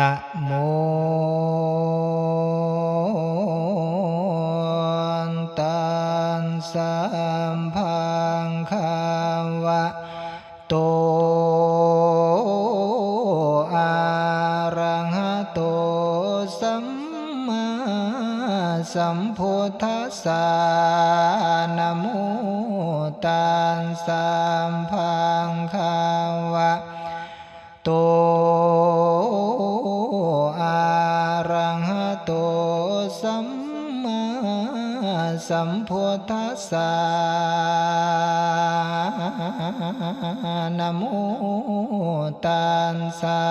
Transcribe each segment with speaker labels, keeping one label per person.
Speaker 1: นะโมตัสสะภะคะวะโตอะระหะโตสัมมาสัมพุทธัสสะ สานโมตัสสะ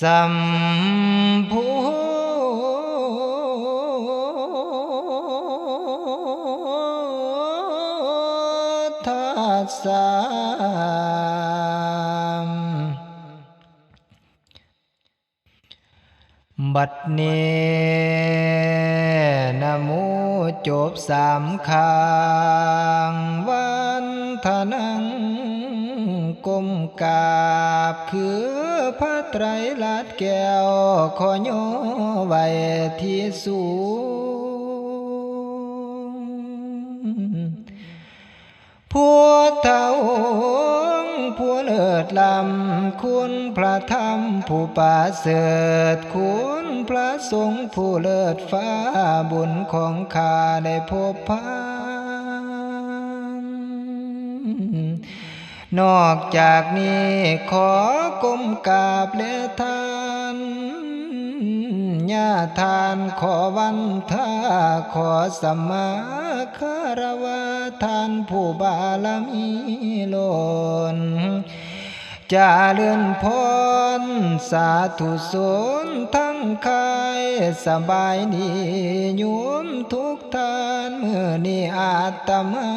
Speaker 1: สัมพุทธัสสะบัดนี้นะโมจบสามคาง ไรลัดแก้วขอยไว้ที่สูงผู้เท่าผู้เลิศลำคุณพระธรรมผู้ประเสริฐคุณพระสงฆ์ผู้เลิศฟ้าบุญของข้าได้พบพา นอกจากนี้ขอกรมกราบและทานญาทานขอวันทาขอสมาคารวะทานผู้บาลมีลนจะเลื่อนพร สาธุสนทั้งกายสบายดีโยมทุกท่านเมื่อนี้อาตมา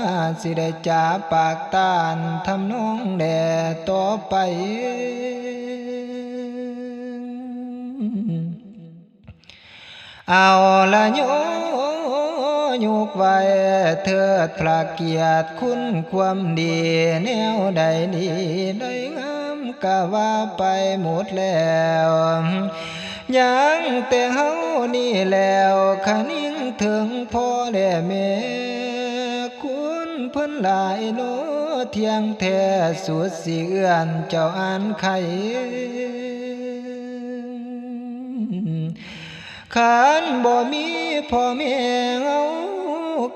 Speaker 1: สิได้จาปากตานทำนองแด่ต่อไปเอาละโยยุกไว้เถิดพระเกียรติคุณความดีแนวใดดีได้งา ก็ว่าไปหมดแล้วยังแต่เฮานี่แล้วคะนิ่งถึงพ่อและแม่คุณเพิ่นหลายโนเทียงแท้สุดสิเอื้อนเจ้าอ่านไขขันบ่มีพ่อแม่เงา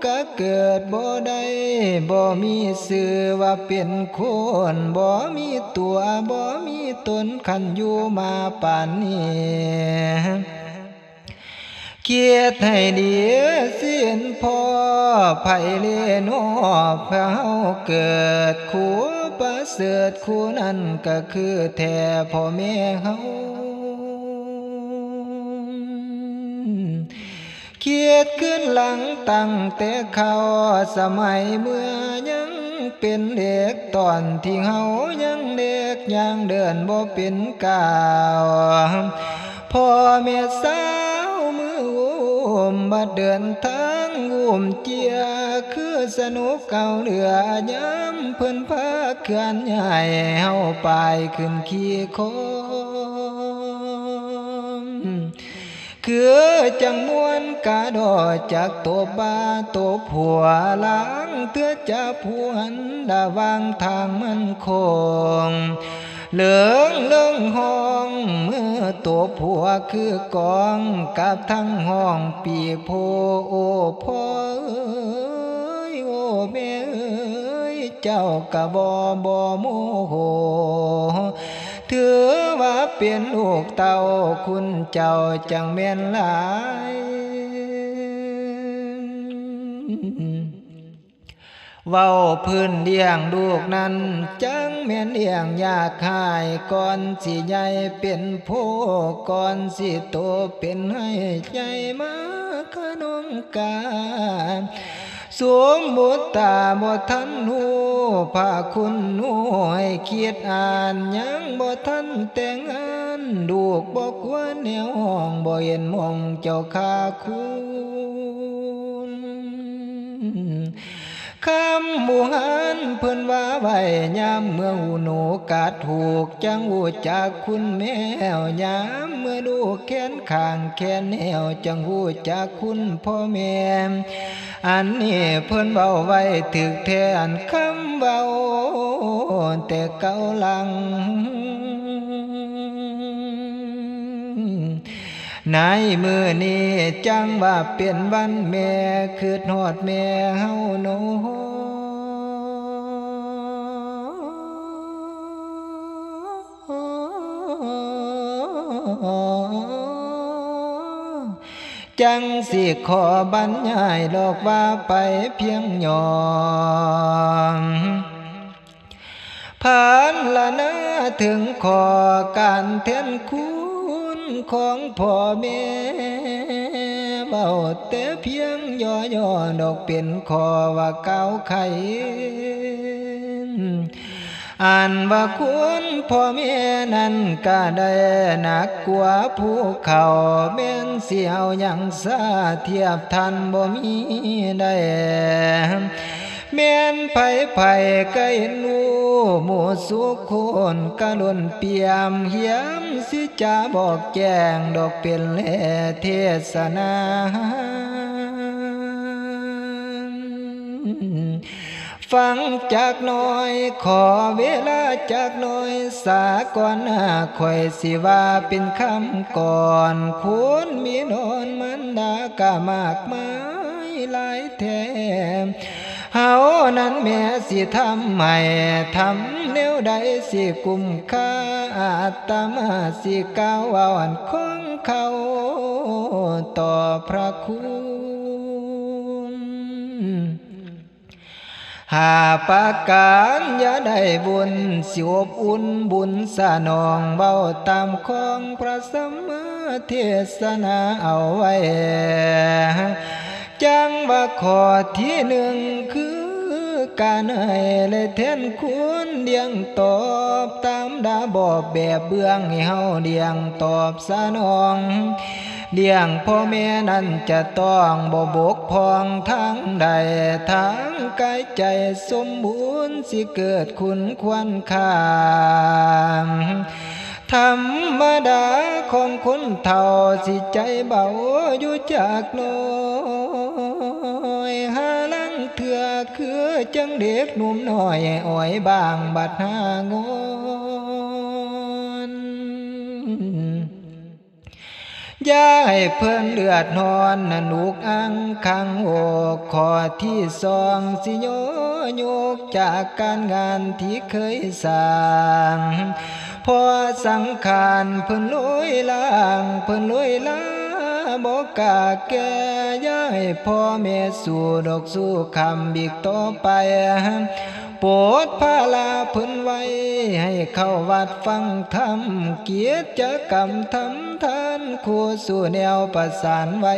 Speaker 1: ก็เกิดบ่ได้บ่มีสื่อว่าเป็นคนบ่มีตัวบ่มีตนขันอยู่มาป่านนี้เกียรติให้ดีสิ้นพ่อไผเลนอพระเฮาเกิดคู่ประเสริฐคู่นั้นก็คือแท้พ่อแม่เฮา เขียดขึ้นหลังตั้งแต่เขาสมัยเมื่อยังเป็นเด็กตอนที่เฮายังเด็กยังเดินบ่เป็นก้าวพ่อแม่สาวมืออุ้มบัดเดินทางอุ้มเจียคือสนุกเก่าเหลือย้ำเพิ่นพาเขื่อนใหญ่เฮาไปขึ้นขี่โค คือจังมวนกาดอจากตัวบาตัวผัวล้างเตือจะผวนดาวางทางมันคงเหลืองเลื่องห้องเมื่อตัวผัวคือกองกับทั้งห้องปีโพโอพ่อเอ้ยโอแม่เอ้ยเจ้ากะบอบอโมโห ถือว่าเป็นลูกเต่าคุณเจ้าจังแม่นหลายเว้าพื้นเลี้ยงลูกนั้น จังแม่นเลี้ยงยากหายก่อนสิใหญ่เป็นโพก่อนสิโตเป็นให้ใหญ่มาขนมกา สวมบุตตาบ่ทันหูพาคุณหูให้เคิดอ่านยังบ่ทันแต่งอันดูกบอกว่าแนวห้องบ่เห็นมองเจ้าคาคุณ คำบูหันเพิ่นว่าไว้ยามเมื่อหูหนูกาดถูกจังหูจากคุณแมวยามเมื่อดูแขนข้างแขนแนวจังหูจากคุณพ่อแม่อันนี้เพิ่นเบาไว้ถึกแทนคำเบาแต่เก่าลัง ในมือนี้จังว่าเป็นวันแม่คือทอดแม่เฮาโนจังสิขอบรรยายดอกว่าไปเพียงยอมผ่านละนะถึงขอการเทนคุณ ของพ่อแม่เบาแต่เพียงย่อย่อดอกเป็นขอว่าเก้าไข่อ่านว่าคุณพ่อแม่นั้นก็ได้หนักกว่าภูเขาแม่นเสียวยังซาเทียบทันบ่มีได้ แม่นไผไผก็เห็นรู้หมู่สุขคนกะลุนเปียมเหียมสิจะบอกแจงดอกเป็นแลเทศนาฟังจากน้อย ขอเวลาจากน้อย สาก่อนหน้าคอยสิว่าเป็นคำก่อนคุณมีนอนมันดากามากมายหลายแถม เฮานั้นแม่สิทำให้ทำแนวใดสิกุมค่าอาตมาสิก้าวอ่อนของเขาต่อพระคุณหาปากการอย่าได้บุญสิอบอุ่นบุญสนองเบาตามของพระสมมาเทศนาเอาไว้จังว่าขอที่หนึ่งคือ การให้และแทนคุณเดียงตอบตามดาบอบแบบเบื้องให้เฮาเดียงตอบสนองเลี้ยงพ่อแม่นั้นจะต้องบ่บกพองทั้งใดทั้งกายใจสมบูรณ์สิเกิดคุณควรค่าธรรมดาของคนเท่าสิใจเบาอยู่จากน้อยหาลัง เถื่อคือจังเด็กหนุ่มน้อยอ่อยบางบัดหางอนอย่าให้เพิ่นเลือดนอนนนลูกอังคังโอกขอที่สองสิโยโยกจากการงานที่เคยสร้างพอสังขารเพิ่นลอยล่างเพิ่นลอยล่าง บกกาแก่ย้ายพ่อแม่สู่ดอกสู่คำบีกต่อไปโปรดพาลาพิ่นไว้ ให้เข้าวัดฟังธรรมเกียรติกรรมทำทานคู่สู่แนวประสานไว้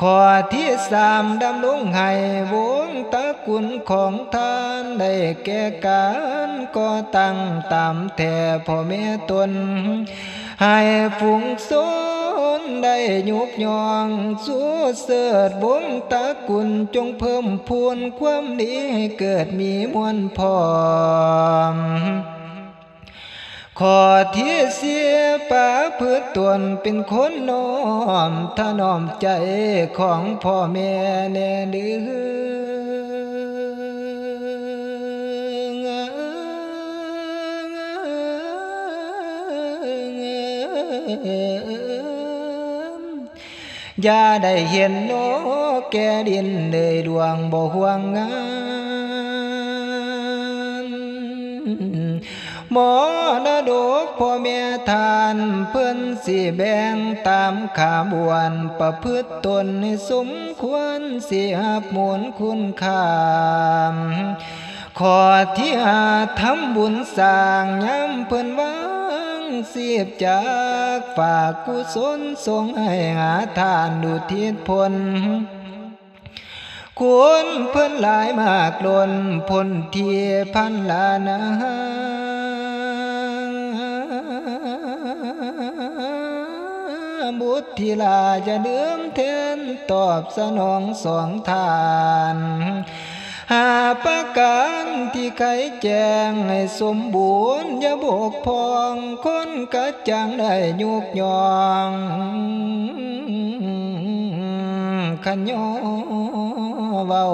Speaker 1: ข้อที่สามดำลงให้วงตระกุลของท่านได้แก่การก่อตั้งตามแท่พ่อแม่ตน ให้ฝูงชน ได้ยุกยองสู้เสดวงตะกุลจงเพิ่มพูนความดีให้เกิดมีมวลพร้อมขอที่เสียป่าพืชตวนเป็นคนน้อมถนอมใจของพ่อแม่แน่เดือ อย่าได้เห็นโนแก่ดินเลยดวงบ่ห่วงงานหมอนดกพ่อแม่ทานเพื่อนสิแบ่งตามขาบวนประพฤติตนให้สมควรสิหับหมุนคุณค่าขอที่หาทำบุญสร้างย้ำเพิ่นว่า สียบจากฝากกุศลส่งให้หาทานดูทิศพลควรเพิ่นหลายมากล้นพลเทียพันลานาบุตรทีลาจะเดือมเทนตอบสนองสองทาน หาประการที่ใครแจงให้สมบูรณ์อย่าบกพองคนกระจังได้ยุกยองขันยอเว้า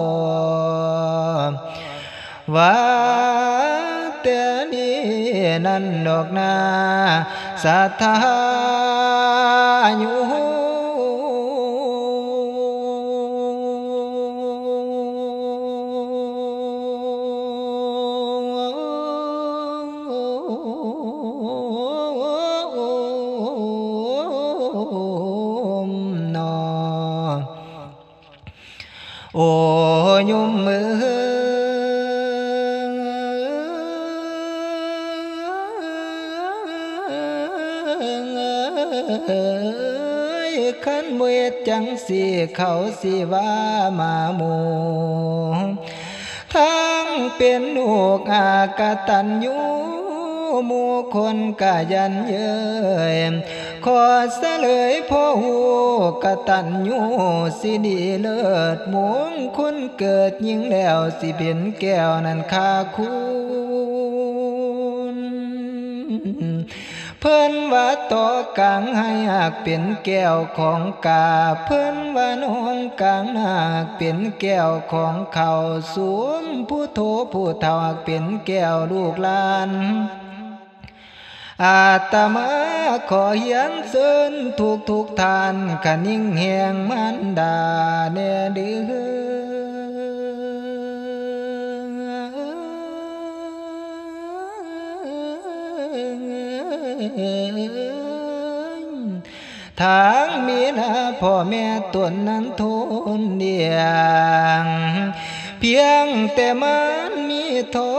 Speaker 1: ว่าแต่นี้นั่นดอกนาสัทธาอยู่ ขันมวยจังสีเขาสีว่ามาหมูทั้งเป็นลูกอากตันยูหมู่คนกายันเยยขอเสลยพ่อหูกตันยูสิดีเลิศมงคุณเกิดยิ่งแล้วสิเป็นแก้วนั้นคาคุณ เพิ่นว่าต่อกลางให้หากเป็นแก้วของกา เพิ่นว่าน้องกลางหากเป็นแก้วของเขาสวมผู้โทผู้เฒ่าเป็นแก้วลูกหลานอาตมาขอเฮียนเสินทุกทุกทานขนิ่งแหงมันดาเนเดือ ทางมีนาพ่อแม่ตวนนั้นทุนเดียง เพียงแต่มันมีทอ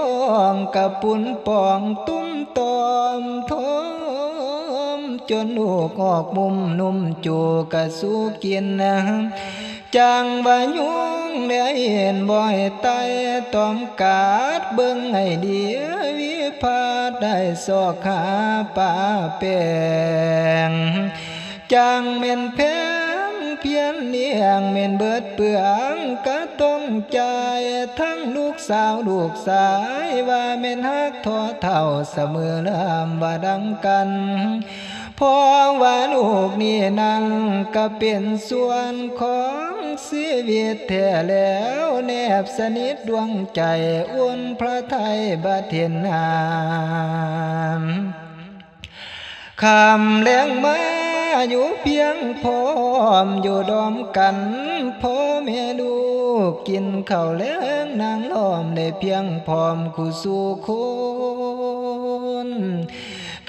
Speaker 1: งกับปุ่นปองตุ้มตอมทอมจนลูกออกมุมนุ่มจูกระสู้กินนะจังว่ายุ งได้เห็นบ่อยไตตอมกาดเบิ่งให้ดียวิพาได้สอกหาป่าแปงจังเม่นแพงเพียนเลี้ยงเม่นเบิดเปลืองก็ต้องใจทั้งลูกสาวลูกสายว่าเม่นฮักทอเท่าเสมอลำว่าดังกันพอว่าลูกนี่นั่นก็เป็นส่วนของ ชีวิตแท้แล้วแนบสนิทดวงใจอ้วนพระไทยบาเทนนามคำแรงมาอยู่เพียงพร้อมอยู่ดอมกันพ่อแม่ลูกกินข้าวแล้งนางล้อมได้เพียงพร้อมคู่สู่คน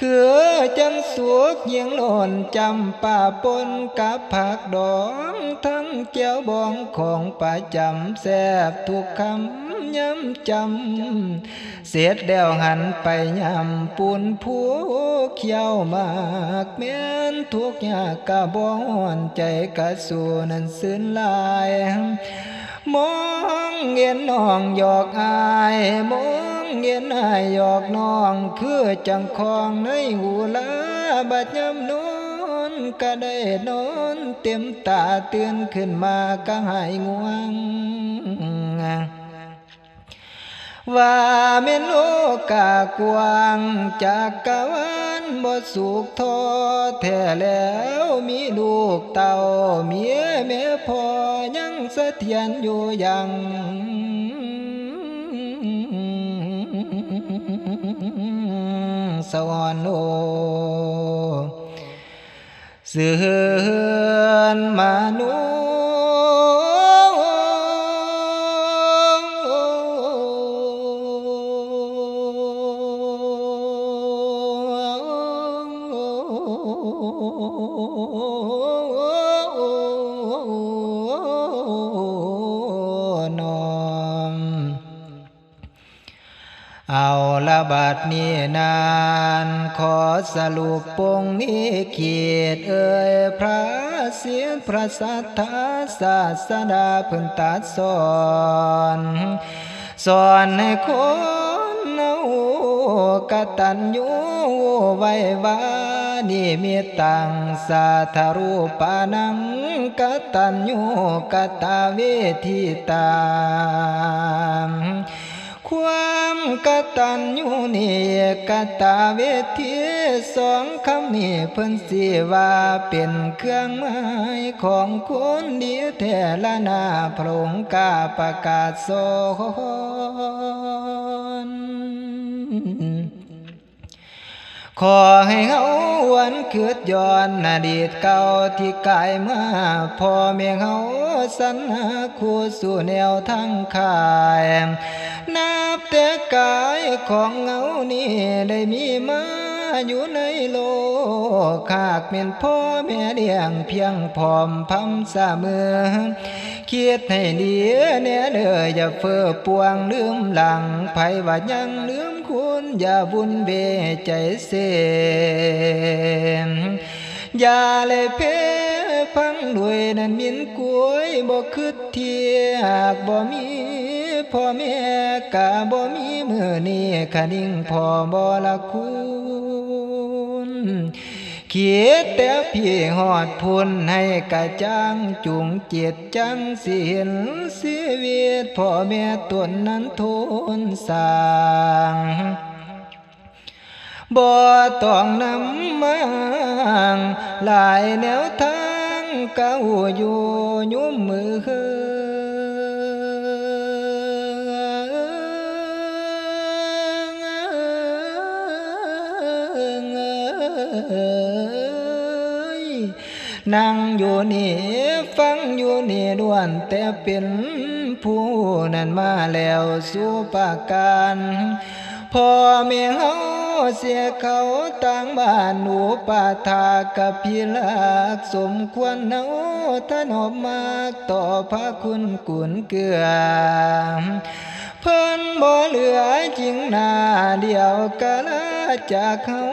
Speaker 1: คือจันสวกเยียงหล่นจำป่าปนกับผักดอง ทั้งเจ้าบองของป่าจำแซบทุกคำย้ำจำ เสร็จแล้วหันไปยำปูนผู้เขียวมากแม้นทุกอยากกะบอนใจกะสูนั้นซื่นลาย มองเห็นน้องหยอกอายมอง เห็นอายหยอกน้อง คือจังคองในหูลาบัดยำนอนก็ได้นอนเต็มตาเตือนขึ้นมาก็หายง่วงว่าเมนโลกากวางจากกะวันบ่สุขทอแท้แล้วมีลูกเต่าเมียแม่พ่อยังเสถียรอยู่ยัง สวรรค์โลเสือนมนุษย์ นีนาน ขอสรุปปงนี้เขียดเอ่ยพระเสียพระสัทธาศาสดาพิ่นตัดสอนสอนให้คนเอากตัญญูไว้วานี่มีตังสาธารูปานังกตัญญูกตาเวทิตาความ กตัญญูนี่กตาเวทีสองคำนี้เพิ่นสิว่าเป็นเครื่องหมายของคนดีแท้ละนาพระองค์กาประกาศสอนขอให้เฮาวันเกิดย้อนอดีตเก่าที่กายมาพ่อแม่เฮาสรรหาคู่สู่แนวทางขาย นับแต่กายของเงานี่ได้มีมาอยู่ในโลกขากเป็นพ่อแม่เลี้ยงเพียงพร้อมพำสามือคิดให้ดีแน่เด้ออย่าเฟ้อปวงลืมหลังไผว่ายังลืมคุณอย่าบุญเบใจเสมอย่าเลยเพพังด้วยนั่นมินกล้วยบ่คืดเทียกบ่มี พ่อแม่กะบ่มีมือนี้คนิ่งพ่อบ่ละคุณเขียดแต่พี่หอดพุนให้กะจังจุงเจียดจังสิเห็นชีวิตพ่อแม่ตนนั้นทนสร้างบ่ต้องนำมางหลายแนวทางเก้าอยู่ยุ่มมือ นั่งอยู่นี่ฟังอยู่นี่ด้วนแต่เป็นผู้นั้นมาแล้วสู่ปากการพ่อแม่เฮาเสียเขาต่างบ้านหนูปาทากับพี่ลักสมควรเนาท่านอบมากต่อพระคุณกุนเกือ เพิ่นบ่เหลือจริงหน้าเดียวกะลาจากเขา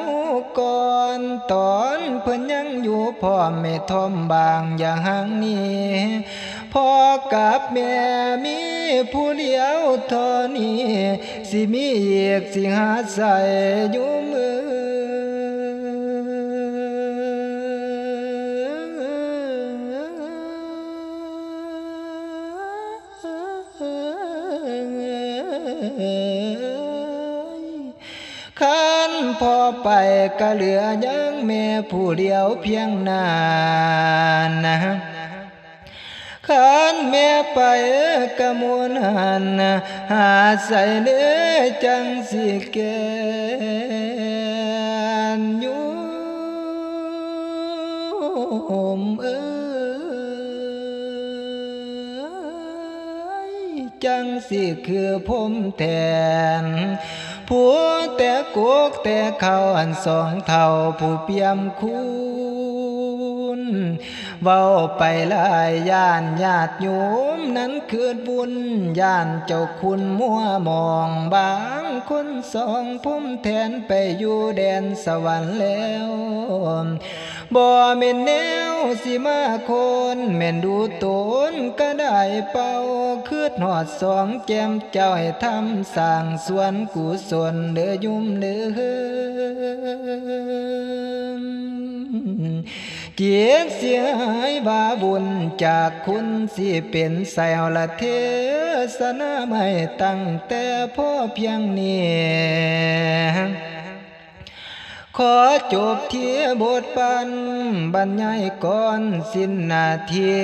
Speaker 1: ก่อนตอนเพิ่นยังอยู่พ่อไม่ทอมบางอย่างนี้พ่อกับแม่มีผู้เดียวเท่านี้สิมีเอกสิหาใส่อยู่มือ พอไปก็เหลือยังแม่ผู้เดียวเพียงนานนะขันแม่ไปกะมวนหันหาใส่เลือจังสิแกนยู่มเอ้ยจังสิคือผมแทน ผัวแต่กุกแต่เขาอันสองเท่าผู้เปี่ยมคู่ เว้าไปลายย่านญาติโยมนั้นคือบุญย่านเจ้าคุณมัวมองบางคนสองผมแทนไปอยู่แดนสวรรค์แล้วบ่แม่นแนวสิมาคนแม่นดูตนก็ได้เป่าคืดหอดสองแก้มเจ้าให้ทำสร้างสวนกุศลเดือยุ่มเดือ เกียเสียหายบาบุญจากคุณสิเป็นแสวละเทศนาไม่ตั้งแต่พ่อเพียงนี้ขอจบเที่บทปันบรรยายก่อนสิ้นนาที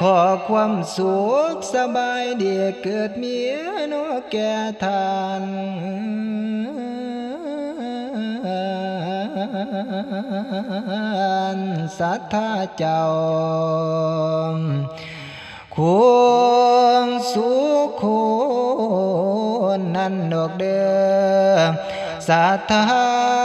Speaker 1: ขอความสุขสบายดีเกิดเมียนอแก่ทาน สัทธาเจ้าควงสุขคนนั้นดอกเดิมสัทธา